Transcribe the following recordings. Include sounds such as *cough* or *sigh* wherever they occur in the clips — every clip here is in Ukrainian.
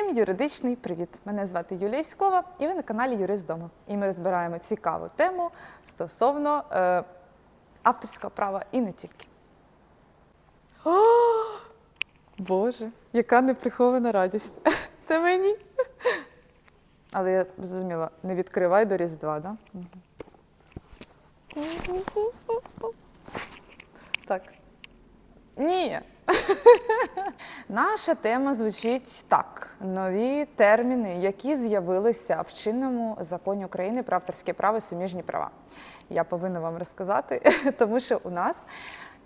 Всім юридичний привіт! Мене звати Юлія Іськова, і ви на каналі Юрист Дома. І ми розбираємо цікаву тему стосовно е, авторського права і не тільки. О, Боже, яка неприхована радість! *laughs* Це мені. Але я зрозуміла, не відкривай до Різдва, да? Так. Ні. Наша тема звучить так: нові терміни, які з'явилися в чинному законі України про авторське право суміжні права. Я повинна вам розказати, *laughs* тому що у нас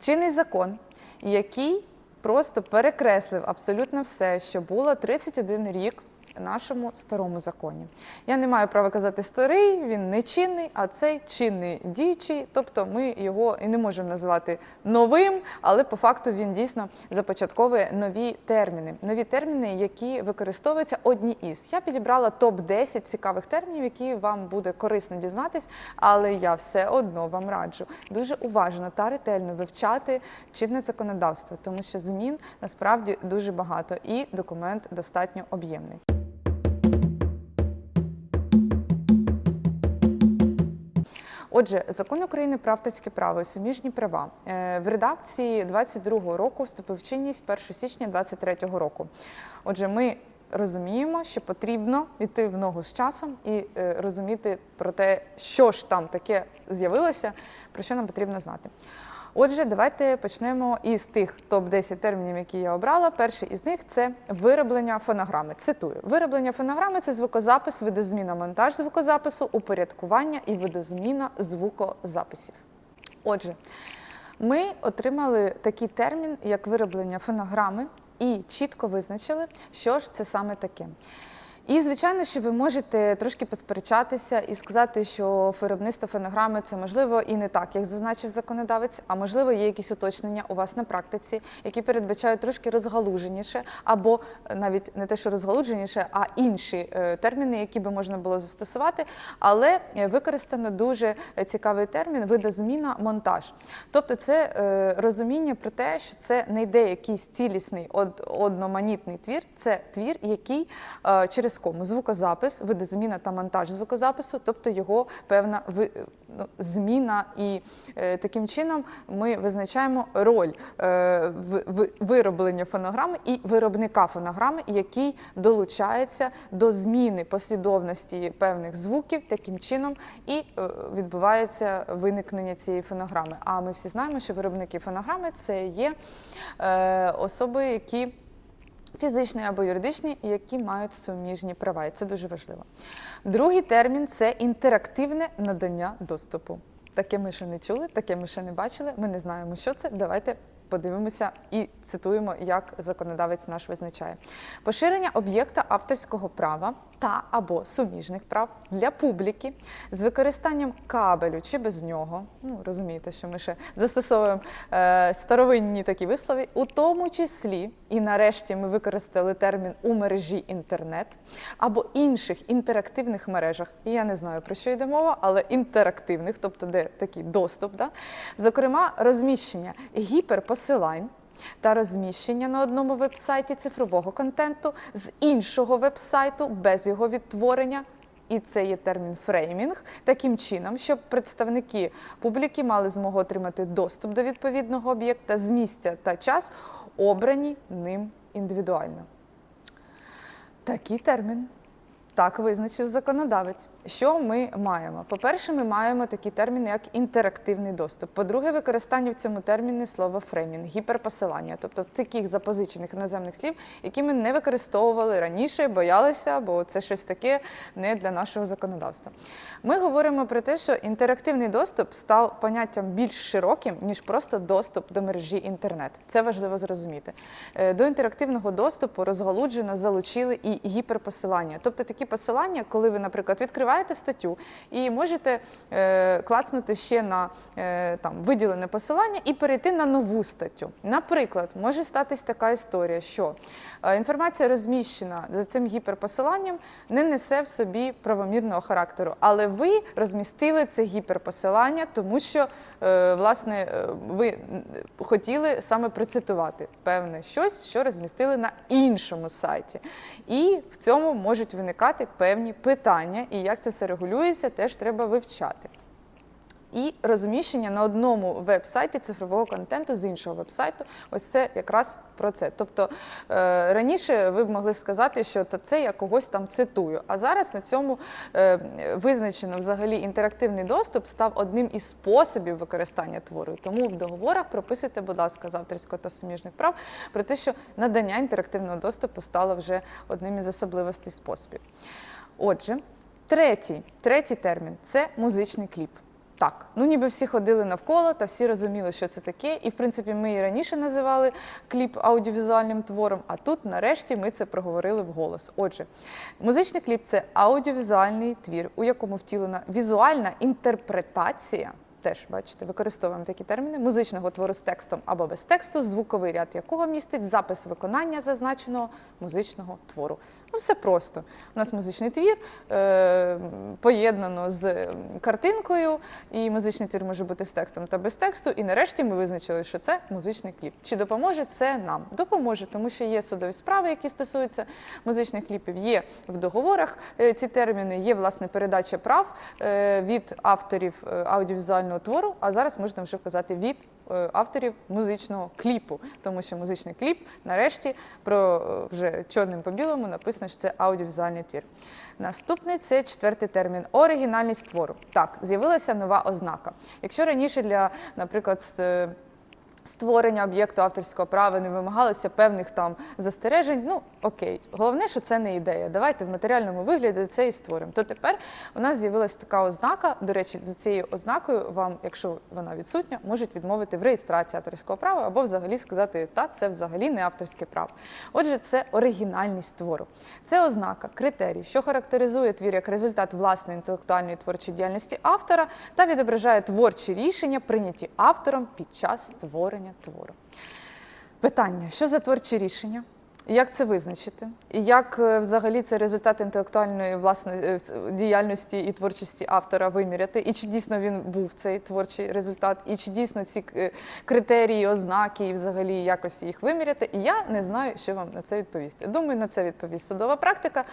чинний закон, який просто перекреслив абсолютно все, що було 31 рік. Нашому старому законі. Я не маю права казати старий, він не чинний, а цей чинний діючий. Тобто ми його і не можемо називати новим, але по факту він дійсно започатковує нові терміни. Нові терміни, які використовуються одні із. Я підібрала топ 10 цікавих термінів, які вам буде корисно дізнатись, але я все одно вам раджу дуже уважно та ретельно вивчати чинне законодавство, тому що змін насправді дуже багато, і документ достатньо об'ємний. Отже, закон України про авторське право і суміжні права е, в редакції 22 року вступив в чинність 1 січня 23 року. Отже, ми розуміємо, що потрібно йти в ногу з часом і е, розуміти про те, що ж там таке з'явилося, про що нам потрібно знати. Отже, давайте почнемо із тих топ-10 термінів, які я обрала. Перший із них це вироблення фонограми. Цитую: вироблення фонограми це звукозапис, видозміна, монтаж звукозапису, упорядкування і видозміна звукозаписів. Отже, ми отримали такий термін, як вироблення фонограми, і чітко визначили, що ж це саме таке. І, звичайно, що ви можете трошки посперечатися і сказати, що виробництво фонограми це можливо і не так, як зазначив законодавець, а можливо, є якісь уточнення у вас на практиці, які передбачають трошки розгалуженіше, або навіть не те, що розгалуженіше, а інші е, терміни, які би можна було застосувати. Але е, використано дуже цікавий термін видозміна монтаж. Тобто, це е, розуміння про те, що це не йде якийсь цілісний одноманітний твір, це твір, який е, через кому звукозапис, видозміна та монтаж звукозапису, тобто його певна ви- ну, зміна, і е, таким чином ми визначаємо роль е, в- вироблення фонограми і виробника фонограми, який долучається до зміни послідовності певних звуків, таким чином і е, відбувається виникнення цієї фонограми. А ми всі знаємо, що виробники фонограми це є е, особи, які фізичні або юридичні, які мають суміжні права. І це дуже важливо. Другий термін це інтерактивне надання доступу. Таке ми ще не чули, таке ми ще не бачили. Ми не знаємо, що це. Давайте подивимося і цитуємо, як законодавець наш визначає. Поширення об'єкта авторського права та або суміжних прав для публіки з використанням кабелю чи без нього. Ну розумієте, що ми ще застосовуємо е, старовинні такі вислови, у тому числі, і нарешті ми використали термін у мережі інтернет або інших інтерактивних мережах. І я не знаю про що йде мова, але інтерактивних, тобто де такий доступ, да? зокрема, розміщення гіперпосилань. Та розміщення на одному вебсайті цифрового контенту з іншого вебсайту без його відтворення. І це є термін фреймінг, таким чином, щоб представники публіки мали змогу отримати доступ до відповідного об'єкта з місця та час, обрані ним індивідуально. Такий термін. Так визначив законодавець. Що ми маємо? По-перше, ми маємо такий термін, як інтерактивний доступ. По-друге, використання в цьому терміні слова фреймінг, гіперпосилання, тобто таких запозичених іноземних слів, які ми не використовували раніше, боялися, бо це щось таке не для нашого законодавства. Ми говоримо про те, що інтерактивний доступ став поняттям більш широким, ніж просто доступ до мережі інтернет. Це важливо зрозуміти. Е, До інтерактивного доступу розгалуджено залучили і гіперпосилання, тобто такі такі посилання, коли ви, наприклад, відкриваєте статтю і можете е, клацнути ще на е, там виділене посилання і перейти на нову статтю. Наприклад, може статись така історія, що е, інформація розміщена за цим гіперпосиланням не несе в собі правомірного характеру, але ви розмістили це гіперпосилання, тому що е, власне е, ви хотіли саме процитувати певне щось, що розмістили на іншому сайті. І в цьому можуть виникати певні питання, і як це все регулюється, теж треба вивчати. І розміщення на одному веб-сайті цифрового контенту з іншого веб-сайту. Ось це якраз про це. Тобто е, раніше ви б могли сказати, що це я когось там цитую. А зараз на цьому е, визначено взагалі інтерактивний доступ став одним із способів використання твору. Тому в договорах прописуйте, будь ласка, з авторського та суміжних прав про те, що надання інтерактивного доступу стало вже одним із особливостей способів. Отже, третій, третій термін це музичний кліп. Так, ну ніби всі ходили навколо та всі розуміли, що це таке. І в принципі ми і раніше називали кліп аудіовізуальним твором, а тут нарешті ми це проговорили вголос. Отже, музичний кліп це аудіовізуальний твір, у якому втілена візуальна інтерпретація. Теж бачите, використовуємо такі терміни музичного твору з текстом або без тексту, звуковий ряд якого містить запис виконання зазначеного музичного твору. Ну, все просто. У нас музичний твір е, поєднано з картинкою, і музичний твір може бути з текстом та без тексту. І нарешті ми визначили, що це музичний кліп. Чи допоможе це нам? Допоможе, тому що є судові справи, які стосуються музичних кліпів. Є в договорах е, ці терміни, є власне передача прав е, від авторів е, аудіовізуального твору. А зараз можна вже казати від авторів музичного кліпу, тому що музичний кліп нарешті про е, вже чорним по білому написано, що це аудіовізуальний твір. Наступний це четвертий термін оригінальність твору. Так, з'явилася нова ознака. Якщо раніше для, наприклад, е, створення об'єкту авторського права не вимагалося певних там застережень. Ну окей, головне, що це не ідея. Давайте в матеріальному вигляді це і створимо. То тепер у нас з'явилася така ознака. До речі, за цією ознакою вам, якщо вона відсутня, можуть відмовити в реєстрації авторського права або взагалі сказати, та це взагалі не авторське право. Отже, це оригінальність твору. Це ознака, критерій, що характеризує твір як результат власної інтелектуальної творчої діяльності автора та відображає творчі рішення, прийняті автором під час створення твору. Питання: що за творчі рішення? Як це визначити? І як е, взагалі це результат інтелектуальної власної е, діяльності і творчості автора виміряти? І чи дійсно він був цей творчий результат? І чи дійсно ці е, критерії, ознаки і взагалі якості їх виміряти? І я не знаю, що вам на це відповісти. Думаю, на це відповість судова практика.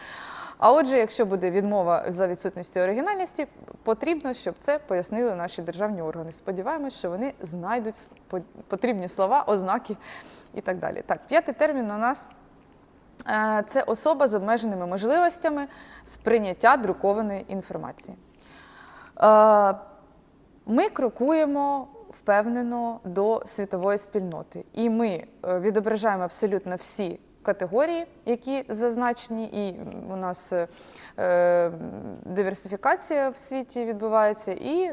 А отже, якщо буде відмова за відсутністю оригінальності, потрібно, щоб це пояснили наші державні органи. Сподіваємось, що вони знайдуть потрібні слова, ознаки і так далі. Так, п'ятий термін у нас е, це особа з обмеженими можливостями сприйняття друкованої інформації. Е, Ми крокуємо впевнено до світової спільноти, і ми е, відображаємо абсолютно всі категорії, які зазначені, і у нас е, диверсифікація в світі відбувається. І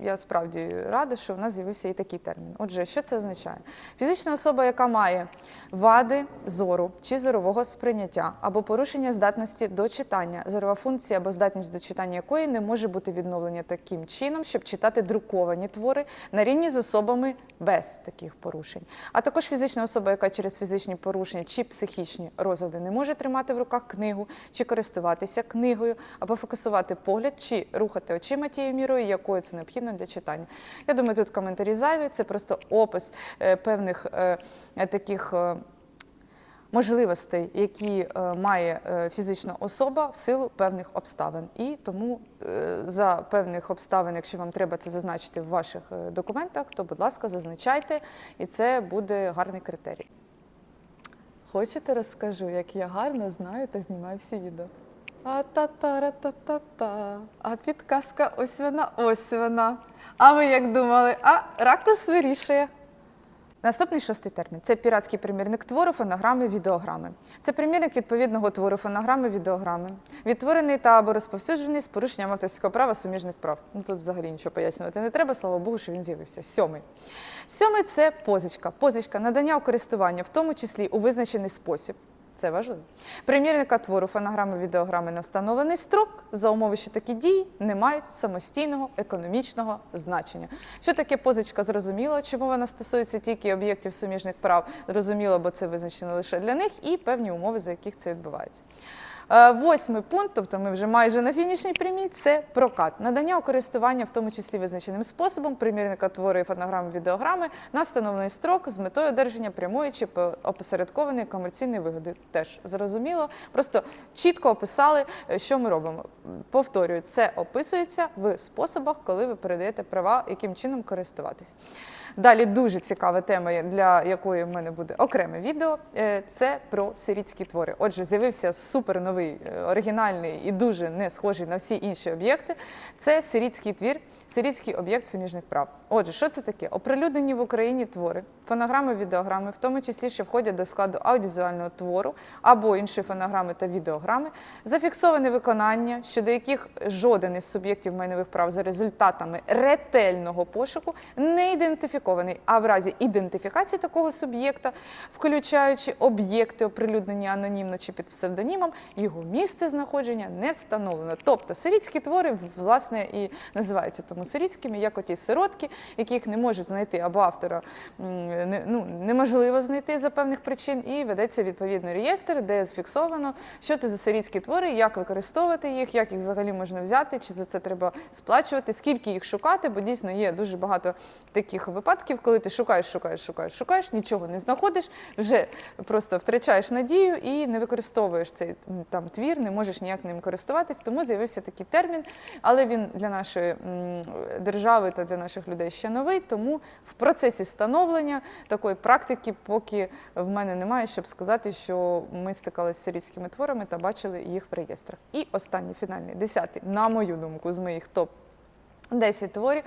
я справді рада, що в нас з'явився і такий термін. Отже, що це означає? Фізична особа, яка має вади зору чи зорового сприйняття або порушення здатності до читання, зорова функція або здатність до читання якої не може бути відновлення таким чином, щоб читати друковані твори на рівні з особами без таких порушень. А також фізична особа, яка через фізичні порушення чи психічні розлади не може тримати в руках книгу чи користуватися книгою, або фокусувати погляд чи рухати очима тією мірою, якою це необхідно для читання. Я думаю, тут коментарі зайві, це просто опис е, певних е, таких. е, можливостей, які е, має е, фізична особа в силу певних обставин. І тому е, за певних обставин, якщо вам треба це зазначити в ваших документах, то, будь ласка, зазначайте, і це буде гарний критерій. Хочете, розкажу, як я гарно знаю та знімаю всі відео. А та та ра та та та А підказка ось вона, ось вона. А ви як думали? А ракурс вирішує. Наступний шостий термін це піратський примірник твору, фонограми, відеограми. Це примірник відповідного твору, фонограми, відеограми, відтворений та або розповсюджений з порушенням авторського права суміжних прав. Ну тут взагалі нічого пояснювати не треба, слава Богу, що він з'явився. Сьомий. Сьомий це позичка. Позичка надання у користування, в тому числі у визначений спосіб. Це важливо. Примірника твору фонограми, відеограми на встановлений строк за умови, що такі дії не мають самостійного економічного значення. Що таке позичка? Зрозуміло, чому вона стосується тільки об'єктів суміжних прав. Зрозуміло, бо це визначено лише для них, і певні умови, за яких це відбувається. Е, Восьмий пункт, тобто ми вже майже на фінішній прямій, це прокат. Надання у користування, в тому числі визначеним способом, примірника твору і фонограми, відеограми на встановлений строк з метою одержання прямої чи по- опосередкованої комерційної вигоди. Теж зрозуміло. Просто чітко описали, е, що ми робимо. Повторюю, це описується в способах, коли ви передаєте права, яким чином користуватись. Далі дуже цікава тема, для якої в мене буде окреме відео. е, Це про сирітські твори. Отже, з'явився супер новий, е, оригінальний і дуже не схожий на всі інші об'єкти. Це сирітський твір, сирітський об'єкт суміжних прав. Отже, що це таке? Оприлюднені в Україні твори, фонограми, відеограми, в тому числі, що входять до складу аудіовізуального твору або інші фонограми та відеограми, зафіксоване виконання, щодо яких жоден із суб'єктів майнових прав за результатами ретельного пошуку не ідентифікований, а в разі ідентифікації такого суб'єкта, включаючи об'єкти, оприлюднені анонімно чи під псевдонімом, його місце знаходження не встановлено. Тобто сирітські твори, власне, і називаються тому сирітськими, як оті сиротки, яких не можуть знайти або автора не, ну, неможливо знайти за певних причин, і ведеться відповідний реєстр, де зафіксовано, що це за сирітські твори, як використовувати їх, як їх взагалі можна взяти, чи за це треба сплачувати, скільки їх шукати, бо дійсно є дуже багато таких випадків, коли ти шукаєш, шукаєш, шукаєш, шукаєш, нічого не знаходиш, вже просто втрачаєш надію і не використовуєш цей там твір, не можеш ніяк ним користуватись. Тому з'явився такий термін, але він для нашої держави та для наших людей ще новий. Тому в процесі становлення такої практики, поки в мене немає, щоб сказати, що ми стикалися з сирійськими творами та бачили їх в реєстрах. І останній фінальний, десятий, на мою думку, з моїх топ 10 творів,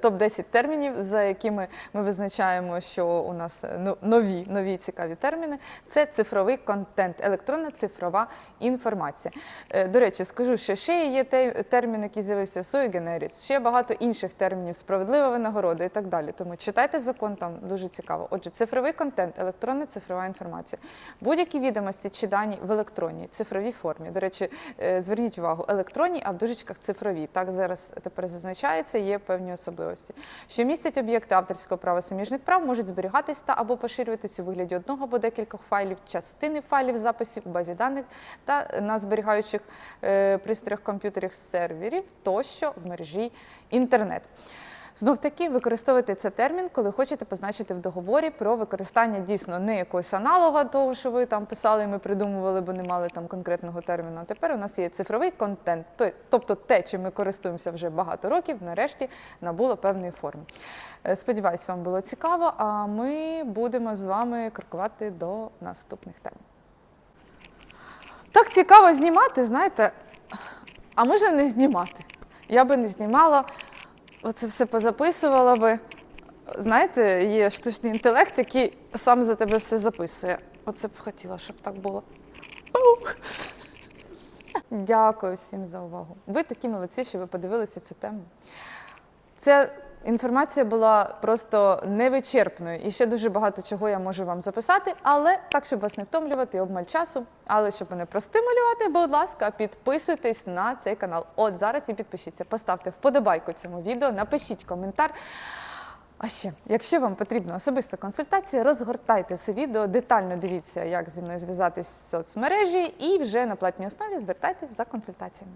топ 10 термінів, за якими ми визначаємо, що у нас е, нові, нові цікаві терміни. Це цифровий контент, електронна цифрова інформація. Е, До речі, скажу, що ще є термін, який з'явився sui generis, ще багато інших термінів, справедлива винагорода і так далі. Тому читайте закон, там дуже цікаво. Отже, цифровий контент, електронна цифрова інформація. Будь-які відомості чи дані в електронній цифровій формі. До речі, е, зверніть увагу, електронні, а в дужечках цифрові. Так зараз тепер зазначається, є певні особливості. Що містять об'єкти авторського права суміжних прав, можуть зберігатись та або поширюватися у вигляді одного або декількох файлів, частини файлів записів у базі даних та на зберігаючих е, пристроях комп'ютерів серверів тощо в мережі інтернет. Знов таки використовуйте цей термін, коли хочете позначити в договорі про використання дійсно не якогось аналога того, що ви там писали, і ми придумували, бо не мали там конкретного терміну. А тепер у нас є цифровий контент, тобто те, чим ми користуємося вже багато років, нарешті набуло певної форми. Е, Сподіваюсь, вам було цікаво. А ми будемо з вами крокувати до наступних тем. Так цікаво знімати, знаєте, а може не знімати. Я би не знімала, оце все позаписувала би. Знаєте, є штучний інтелект, який сам за тебе все записує. Оце б хотіла, щоб так було. Дякую всім за увагу. Ви такі молодці, що ви подивилися цю тему. Ця інформація була просто невичерпною і ще дуже багато чого я можу вам записати, але так, щоб вас не втомлювати, обмаль часу. Але щоб мене простимулювати, будь ласка, підписуйтесь на цей канал. От зараз і підпишіться, поставте вподобайку цьому відео, напишіть коментар. А ще, якщо вам потрібна особиста консультація, розгортайте це відео, детально дивіться, як зі мною зв'язатись в соцмережі, і вже на платній основі звертайтесь за консультаціями.